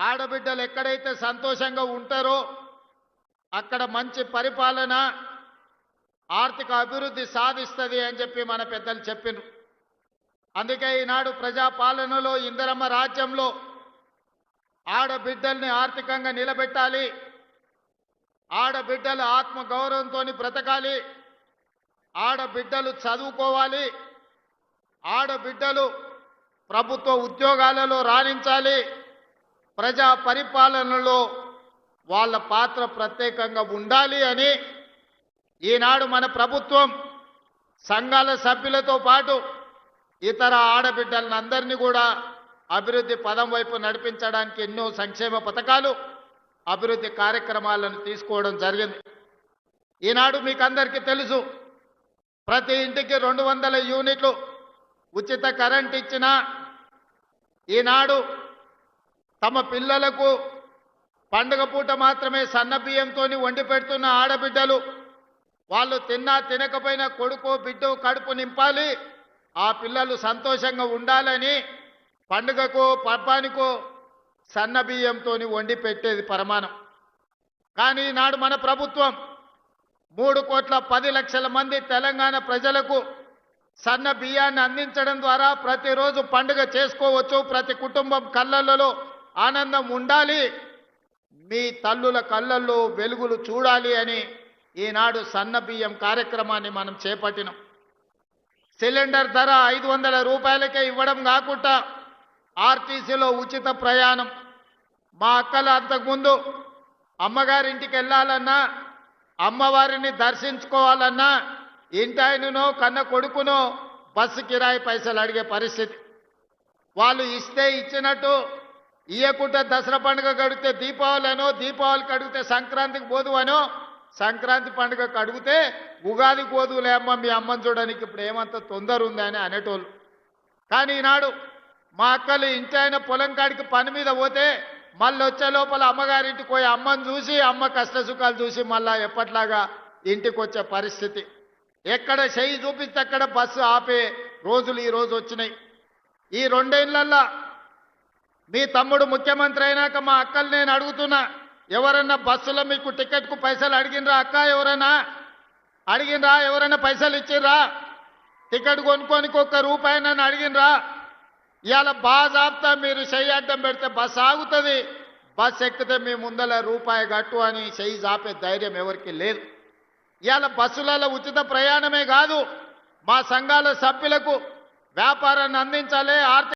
ఆడబిడ్డలు ఎక్కడైతే సంతోషంగా ఉంటారో అక్కడ మంచి పరిపాలన ఆర్థిక అభివృద్ధి సాధిస్తుంది అని చెప్పి మన పెద్దలు చెప్పిండ్రు అందుకే ఈనాడు ప్రజాపాలనలో ఇందరమ్మ రాజ్యంలో ఆడబిడ్డల్ని ఆర్థికంగా నిలబెట్టాలి ఆడబిడ్డలు ఆత్మగౌరవంతో బ్రతకాలి ఆడబిడ్డలు చదువుకోవాలి ఆడబిడ్డలు ప్రభుత్వ ఉద్యోగాలలో రాణించాలి ప్రజా పరిపాలనలో వాళ్ళ పాత్ర ప్రత్యేకంగా ఉండాలి అని ఈనాడు మన ప్రభుత్వం సంఘాల సభ్యులతో పాటు ఇతర ఆడబిడ్డలందరినీ కూడా అభివృద్ధి పదం వైపు నడిపించడానికి ఎన్నో సంక్షేమ పథకాలు అభివృద్ధి కార్యక్రమాలను తీసుకోవడం జరిగింది. ఈనాడు మీకు అందరికీ తెలుసు ప్రతి ఇంటికి రెండు వందల యూనిట్లు ఉచిత కరెంట్ ఇచ్చిన ఈనాడు తమ పిల్లలకు పండుగ పూట మాత్రమే సన్నబియ్యంతో వండి పెడుతున్న ఆడబిడ్డలు వాళ్ళు తిన్నా తినకపోయినా కొడుకు బిడ్డ కడుపు నింపాలి. ఆ పిల్లలు సంతోషంగా ఉండాలని పండుగకు పబ్బానికో సన్నబియ్యంతో వండి పెట్టేది ప్రమాణం. కానీ ఈనాడు మన ప్రభుత్వం మూడు కోట్ల పది లక్షల మంది తెలంగాణ ప్రజలకు సన్న బియ్యాన్ని అందించడం ద్వారా ప్రతిరోజు పండుగ చేసుకోవచ్చు. ప్రతి కుటుంబం కళ్ళల్లో ఆనందం ఉండాలి. మీ తల్లుల కళ్ళల్లో వెలుగులు చూడాలి అని ఈనాడు సన్న బియ్యం కార్యక్రమాన్ని మనం చేపట్టినాం. సిలిండర్ ధర ఐదు వందల రూపాయలకే ఇవ్వడం కాకుండా ఆర్టీసీలో ఉచిత ప్రయాణం. మా అక్కలు అంతకుముందు అమ్మగారింటికి వెళ్ళాలన్నా అమ్మవారిని దర్శించుకోవాలన్నా ఇంటి కన్న కొడుకునో బస్సు కిరాయి పైసలు అడిగే పరిస్థితి. వాళ్ళు ఇస్తే ఇచ్చినట్టు ఇయ్యకుంటే దసరా పండుగ కడిగితే దీపావళి అనో దీపావళి కడిగితే సంక్రాంతికి పోదు అనో సంక్రాంతి పండుగ కడిగితే ఉగాది పోదులే అమ్మ మీ అమ్మని చూడడానికి ఇప్పుడు ఏమంత తొందర ఉంది అని అనేటోళ్ళు. కానీ ఈనాడు మా అక్కలు ఇంటి ఆయన పొలం కాడికి పని మీద పోతే మళ్ళీ వచ్చే లోపల అమ్మగారింటికి పోయి అమ్మని చూసి అమ్మ కష్ట సుఖాలు చూసి మళ్ళా ఎప్పట్లాగా ఇంటికి వచ్చే పరిస్థితి. ఎక్కడ చెయ్యి చూపిస్తే అక్కడ బస్సు ఆపే రోజులు ఈరోజు వచ్చినాయి. ఈ రెండేళ్ళల్లో మీ తమ్ముడు ముఖ్యమంత్రి అయినాక మా అక్కలు నేను అడుగుతున్నా ఎవరన్నా బస్సులో మీకు టికెట్కు పైసలు అడిగినరా? అక్క ఎవరైనా అడిగినరా? ఎవరైనా పైసలు ఇచ్చిర్రా టికెట్ కొనుక్కోనికి ఒక్క రూపాయి నన్ను అడిగినరా? ఇవాళ బాజాబ్తా మీరు చెయ్యి అడ్డం పెడితే బస్ ఆగుతుంది. బస్ ఎక్కితే మీ ముందల రూపాయి కట్టు అని చెయ్యి జాపే ధైర్యం ఎవరికి లేదు. ఇవాళ బస్సులలో ఉచిత ప్రయాణమే కాదు మా సంఘాల సభ్యులకు వ్యాపారాన్ని అందించాలి ఆర్థిక